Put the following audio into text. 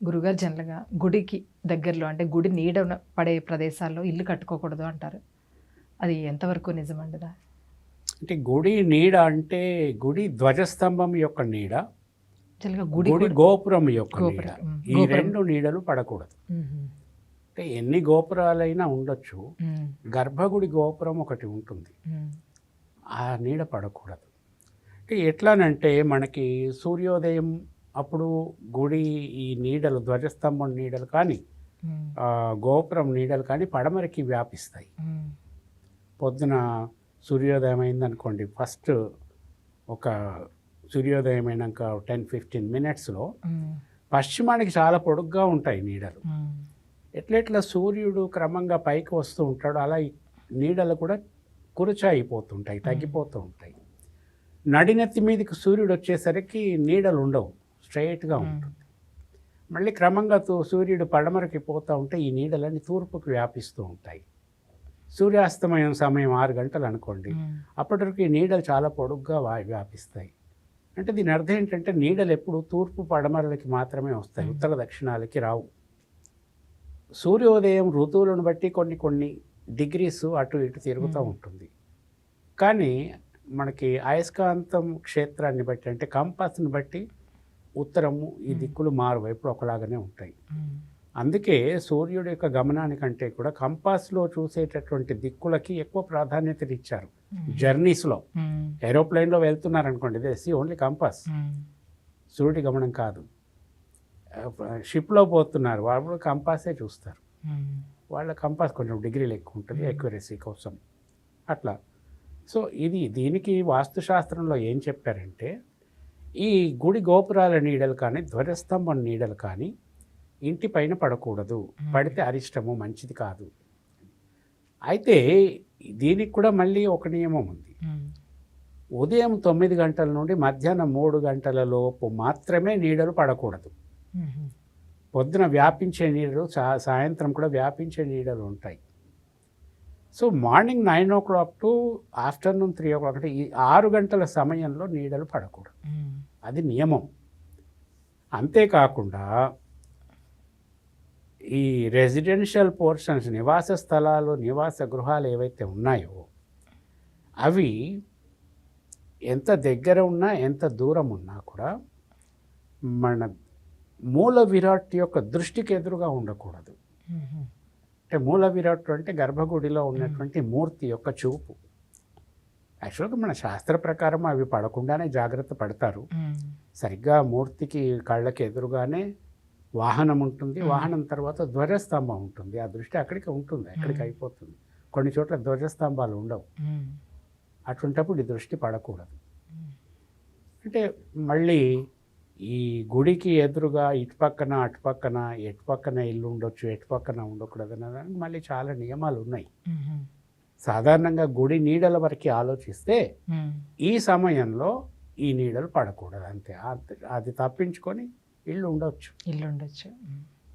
గురుగారు జనరల్గా గుడికి దగ్గరలో అంటే గుడి నీడ పడే ప్రదేశాల్లో ఇల్లు కట్టుకోకూడదు అంటారు అది ఎంతవరకు నిజమండిదా అంటే గుడి నీడ అంటే గుడి ధ్వజస్తంభం యొక్క నీడ గుడి గోపురం యొక్క నీడ ఈ. రెండు నీడలు పడకూడదు. అంటే ఎన్ని గోపురాలైనా ఉండొచ్చు. గర్భగుడి గోపురం ఒకటి ఉంటుంది. ఆ నీడ పడకూడదు అంటే ఎట్లానంటే మనకి సూర్యోదయం అప్పుడు గుడి ఈ నీడలు ధ్వజస్తంభం నీడలు కానీ గోపురం నీడలు కానీ పడమరకి వ్యాపిస్తాయి. పొద్దున సూర్యోదయం అయిందనుకోండి ఫస్ట్ ఒక సూర్యోదయం అయినాక టెన్ ఫిఫ్టీన్ మినిట్స్లో. పశ్చిమానికి చాలా పొడుగ్గా ఉంటాయి నీడలు. ఎట్లెట్లా సూర్యుడు క్రమంగా పైకి వస్తూ ఉంటాడో అలా నీడలు కూడా కురుచాయిపోతుంటాయి తగ్గిపోతూ ఉంటాయి నడినెత్తి మీదకి సూర్యుడు వచ్చేసరికి నీడలు ఉండవు స్ట్రైట్గా. ఉంటుంది మళ్ళీ క్రమంగా తూ- సూర్యుడు పడమరకి పోతూ ఉంటే ఈ నీడలన్నీ తూర్పుకు వ్యాపిస్తూ ఉంటాయి సూర్యాస్తమయం సమయం ఆరు గంటలు అనుకోండి. అప్పటికి ఈ నీడలు చాలా పొడుగ్గా వా- వ్యాపిస్తాయి అంటే దీని అర్థం ఏంటంటే నీడలు ఎప్పుడు తూర్పు పడమరలకి మాత్రమే వస్తాయి. ఉత్తర దక్షిణాలకి రావు సూర్యోదయం ఋతువులను బట్టి కొన్ని కొన్ని డిగ్రీస్ అటు ఇటు తిరుగుతూ. ఉంటుంది కానీ మనకి అయస్కాంతం క్షేత్రాన్ని బట్టి అంటే కంపాస్ని బట్టి ఉత్తరము ఈ. దిక్కులు మారు ఎప్పుడు ఒకలాగానే ఉంటాయి. అందుకే సూర్యుడి యొక్క గమనానికంటే కూడా కంపాస్లో చూసేటటువంటి దిక్కులకి ఎక్కువ ప్రాధాన్యత ఇచ్చారు. జర్నీస్లో. ఏరోప్లేన్లో వెళ్తున్నారనుకోండి ఇదే సి ఓన్లీ కంపాస్. సూర్యుడి గమనం కాదు షిప్లో పోతున్నారు వాళ్ళు కంపాసే చూస్తారు. వాళ్ళ కంపాస్ కొంచెం డిగ్రీలు ఎక్కువ ఉంటుంది. ఎక్యురసీ కోసం అట్లా సో ఇది దీనికి వాస్తుశాస్త్రంలో ఏం చెప్పారంటే ఈ గుడి గోపురాల నీడలు కానీ ధ్వజస్తంభం నీడలు కానీ ఇంటి పైన పడకూడదు. పడితే అరిష్టము మంచిది కాదు అయితే దీనికి కూడా మళ్ళీ ఒక నియమం ఉంది. ఉదయం తొమ్మిది గంటల నుండి మధ్యాహ్నం మూడు గంటల లోపు మాత్రమే నీడలు పడకూడదు. పొద్దున వ్యాపించే నీడలు సాయంత్రం కూడా వ్యాపించే నీడలు ఉంటాయి so morning nine o'clock to afternoon three o'clock అంటే ఈ ఆరు గంటల సమయంలో నీడలు పడకూడదు. అది నియమం. అంతేకాకుండా ఈ రెసిడెన్షియల్ పోర్షన్స్ నివాస స్థలాలు నివాస గృహాలు ఏవైతే ఉన్నాయో అవి ఎంత దగ్గర ఉన్నా ఎంత దూరం ఉన్నా కూడా మన మూల విరాట్ యొక్క దృష్టికి ఎదురుగా ఉండకూడదు. అంటే మూల విరాట్ అంటే గర్భగుడిలో ఉన్నటువంటి మూర్తి యొక్క చూపు. యాక్చువల్గా మన శాస్త్ర ప్రకారం అవి పడకుండానే జాగ్రత్త పడతారు. సరిగ్గా మూర్తికి కళ్ళకి ఎదురుగానే వాహనం ఉంటుంది. వాహనం తర్వాత ధ్వజస్తంభం ఉంటుంది ఆ దృష్టి అక్కడికి ఉంటుంది అక్కడికి. అయిపోతుంది కొన్ని చోట్ల ధ్వజస్తంభాలు ఉండవు. అటువంటప్పుడు ఈ దృష్టి పడకూడదు. అంటే మళ్ళీ ఈ గుడికి ఎదురుగా ఇటుపక్కన అటుపక్కన ఎటుపక్కన ఇల్లు ఉండొచ్చు ఎటుపక్కన ఉండకూడదు అనడానికి మళ్ళీ చాలా నియమాలు ఉన్నాయి. సాధారణంగా గుడి నీడల వరకు ఆలోచిస్తే. ఈ సమయంలో ఈ నీడలు పడకూడదు అంతే అది తప్పించుకొని ఇల్లు ఉండొచ్చు ఇల్లు ఉండొచ్చు.